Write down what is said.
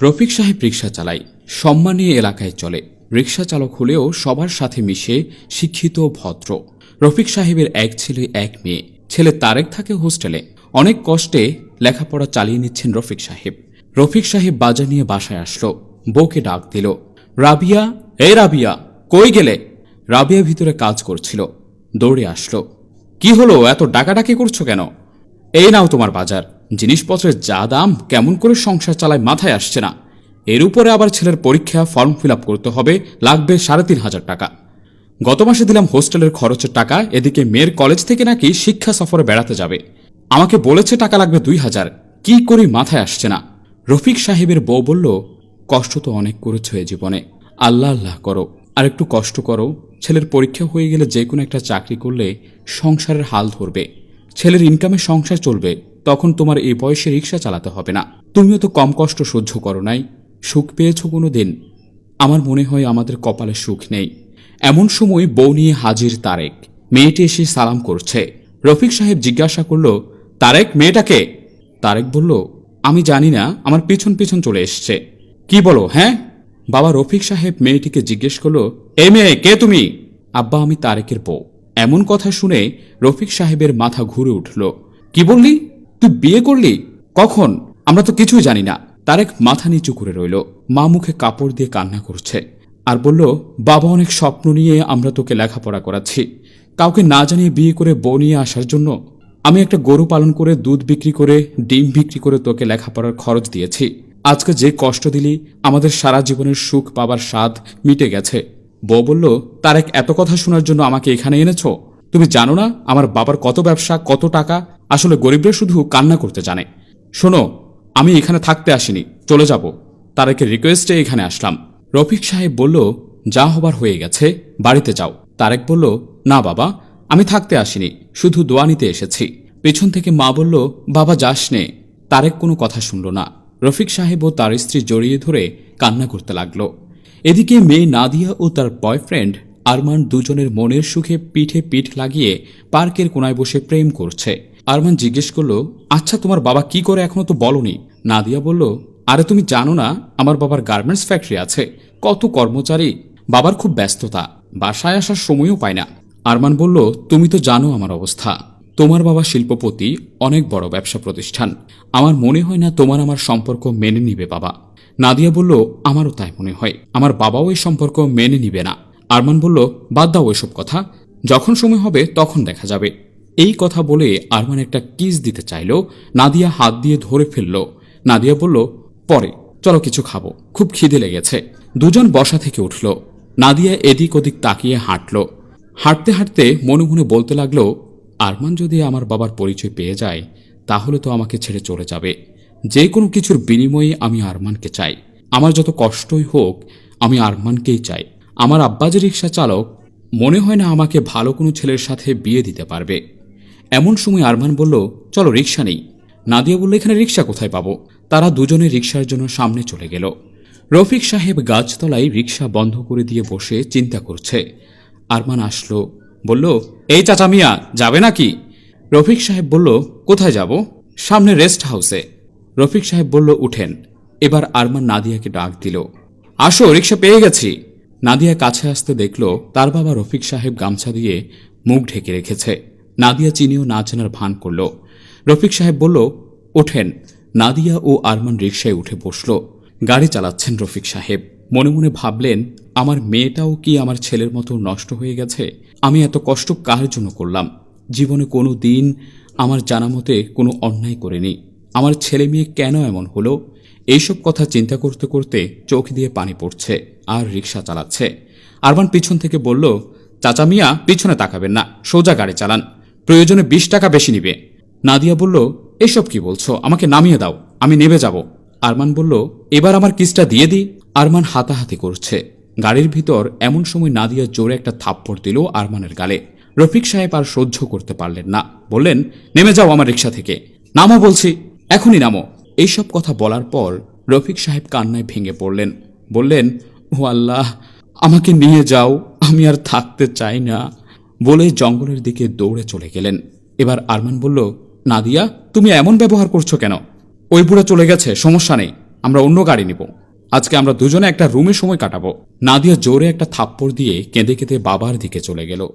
রফিক সাহেব রিক্সা চালায়, সম্মান এলাকায় চলে। রিক্সা চালক হলেও সবার সাথে মিশে শিক্ষিত, ভদ্র। রফিক সাহেবের এক ছেলে, এক মেয়ে। ছেলে তারেক থাকে হোস্টেলে। অনেক কষ্টে লেখাপড়া চালিয়ে নিচ্ছেন রফিক সাহেব। রফিক সাহেব বাজার নিয়ে বাসায় আসলো। বউকে ডাক দিল, রাবিয়া এ রাবিয়া, কই গেলে? রাবিয়া ভিতরে কাজ করছিল। দৌড়ে আসলো, কি হলো? এত ডাকাডাকি করছ কেন? এই নাও তোমার বাজার। জিনিসপত্রের যা দাম কেমন করে সংসার চালায় মাথায় আসছে না। এর উপরে আবার ছেলের পরীক্ষা, ফর্ম ফিল করতে হবে, লাগবে সাড়ে তিন হাজার টাকা। গত মাসে দিলাম হোস্টেলের খরচের টাকা, এদিকে মেয়ের কলেজ থেকে নাকি শিক্ষা সফরে বেড়াতে যাবে। আমাকে বলেছে টাকা লাগবে দুই হাজার, কি করি মাথায় আসছে না। রফিক সাহেবের বউ বলল, কষ্ট তো অনেক করেছ এ জীবনে। আল্লাহ আল্লাহ করো। আর একটু কষ্ট করো। ছেলের পরীক্ষা হয়ে গেলে যে কোনো একটা চাকরি করলে সংসারের হাল ধরবে। ছেলের ইনকামে সংসার চলবে। তখন তোমার এই বয়সে রিক্সা চালাতে হবে না। তুমিও তো কম কষ্ট সহ্য করো নাই। সুখ পেয়েছ কোনো দিন আমার মনে হয় আমাদের কপালে সুখ নেই। এমন সময় বউ নিয়ে হাজির তারেক। মেয়েটি এসে সালাম করছে। রফিক সাহেব জিজ্ঞাসা করল, তারেক, মেয়েটাকে? তারেক বলল, আমি জানি না, আমার পিছন পিছন চলে এসছে। কি বলো হ্যাঁ? বাবা রফিক সাহেব মেয়েটিকে জিজ্ঞেস করল এ মেয়ে, কে তুমি? আব্বা, আমি তারেকের বউ। এমন কথা শুনে রফিক সাহেবের মাথা ঘুরে উঠল। কি বললি? তুই বিয়ে করলি? কখন? আমরা তো কিছুই জানি না। তারেক মাথা নিচু করে রইল। মা মুখে কাপড় দিয়ে কান্না করছে আর বলল, বাবা অনেক স্বপ্ন নিয়ে আমরা তোকে লেখাপড়া করাচ্ছি। কাউকে না জানিয়ে বিয়ে করে বউ নিয়ে আসার জন্য আমি একটা গরু পালন করে দুধ বিক্রি করে, ডিম বিক্রি করে তোকে লেখাপড়ার খরচ দিয়েছি। আজকে যে কষ্ট দিলি, আমাদের সারা জীবনের সুখ পাবার স্বাদ মিটে গেছে। বউ বলল, তারেক, এত কথা শোনার জন্য আমাকে এখানে এনেছো? তুমি জানো না আমার বাবার কত ব্যবসা, কত টাকা? আসলে গরিবরা শুধু কান্না করতে জানে। শোনো, আমি এখানে থাকতে আসিনি, চলে যাব। তারেকের রিকোয়েস্টে এখানে আসলাম। রফিক সাহেব বলল, যা হবার হয়ে গেছে, বাড়িতে যাও। তারেক বলল, না বাবা, আমি থাকতে আসিনি, শুধু দোয়া নিতে এসেছি। পেছন থেকে মা বলল, বাবা, যাস নে। তারেক কোনো কথা শুনল না। রফিক সাহেব ও তার স্ত্রী জড়িয়ে ধরে কান্না করতে লাগল। এদিকে মেয়ে নাদিয়া ও তার বয়ফ্রেন্ড আরমান দুজনের মনের সুখে পিঠে পিঠ লাগিয়ে পার্কের কোনায় বসে প্রেম করছে। আরমান জিজ্ঞেস করল আচ্ছা তোমার বাবা কি করে এখনও তো বলনি? নাদিয়া বলল, আরে, তুমি জানো না, আমার বাবার গার্মেন্টস ফ্যাক্টরি আছে। কত কর্মচারী, বাবার খুব ব্যস্ততা, বাসায় আসার সময়ও পায় না। আরমান বলল, তুমি তো জানো আমার অবস্থা। তোমার বাবা শিল্পপতি, অনেক বড় ব্যবসা প্রতিষ্ঠান। আমার মনে হয় না তোমার আমার সম্পর্ক মেনে নিবে বাবা। নাদিয়া বলল, আমারও তাই মনে হয়। আমার বাবাও এই সম্পর্ক মেনে নিবে না। আরমান বলল, বাদ দাও ওইসব কথা। যখন সময় হবে তখন দেখা যাবে। এই কথা বলে আরমান একটা কিস দিতে চাইল। নাদিয়া হাত দিয়ে ধরে ফেলল। নাদিয়া বলল, পরে, চলো কিছু খাব। খুব খিদে লেগেছে। দুজন বসা থেকে উঠল। নাদিয়া এদিক ওদিক তাকিয়ে হাঁটল। হাঁটতে হাঁটতে মনে মনে বলতে লাগল, আরমান যদি আমার বাবার পরিচয় পেয়ে যায়, তাহলে তো আমাকে ছেড়ে চলে যাবে। যে কোনো কিছুর বিনিময়ে আমি আরমানকে চাই। আমার যত কষ্টই হোক, আমি আরমানকেই চাই। আমার আব্বা যে রিক্সা চালক, মনে হয় না আমাকে ভালো কোনো ছেলের সাথে বিয়ে দিতে পারবে। এমন সময় আরমান বলল, চলো রিক্সা নেই। নাদিয়া বলল, এখানে রিক্সা কোথায় পাবো? তারা দুজনে রিক্সার জন্য সামনে চলে গেল। রফিক সাহেব গাছতলায় রিক্সা বন্ধ করে দিয়ে বসে চিন্তা করছে। আরমান আসলো, বলল, এই চাচা মিয়া, যাবে নাকি? রফিক সাহেব বলল, কোথায় যাব? সামনে রেস্ট হাউসে। রফিক সাহেব বলল, উঠেন। এবার আরমান নাদিয়াকে ডাক দিল, আসো রিক্সা পেয়ে গেছি। নাদিয়া কাছে আসতে দেখল তার বাবা রফিক সাহেব গামছা দিয়ে মুখ ঢেকে রেখেছে। নাদিয়া চিনিও না চেনার ভান করল। রফিক সাহেব বলল, ওঠেন। নাদিয়া ও আরমান রিক্সায় উঠে বসল। গাড়ি চালাচ্ছেন রফিক সাহেব। মনে মনে ভাবলেন, আমার মেয়েটাও কি আমার ছেলের মতো নষ্ট হয়ে গেছে? আমি এত কষ্ট কার জন্য করলাম? জীবনে কোনো দিন আমার জানা মতে কোনো অন্যায় করেনি। আমার ছেলে মেয়ে কেন এমন হলো? এইসব কথা চিন্তা করতে করতে চোখ দিয়ে পানি পড়ছে আর রিক্সা চালাচ্ছে। আরমান পিছন থেকে বলল, চাচা মিয়া, পিছনে তাকাবেন না, সোজা গাড়ি চালান। প্রয়োজনে বিশ টাকা বেশি নিবে। নাদিয়া বলল, এসব কি বলছো? আমাকে নামিয়ে দাও, আমি নেবে যাব। আরমান বলল, এবার আমার কিসটা দিয়ে দিই। আরমান হাতাহাতি করছে। গাড়ির ভিতর এমন সময় নাদিয়া জোরে একটা থাপ্পড় দিল আরমানের গালে। রফিক সাহেব আর সহ্য করতে পারলেন না। বললেন, নেমে যাও আমার রিক্সা থেকে। নামো বলছি, এখনই নামো। এইসব কথা বলার পর রফিক সাহেব কান্নায় ভেঙে পড়লেন। বললেন, ও আল্লাহ, আমাকে নিয়ে যাও, আমি আর থাকতে চাই না। বলে জঙ্গলের দিকে দৌড়ে চলে গেলেন। এবার আরমান বলল, নাদিয়া, তুমি এমন ব্যবহার করছ কেন? ওই বুড়া চলে গেছে, সমস্যা নেই, আমরা অন্য গাড়ি নেব। আজকে আমরা দুজনে একটা রুমে সময় কাটাবো। নাদিয়া জোরে একটা থাপ্পড় দিয়ে কেঁদে কেঁদে বাবার দিকে চলে গেল।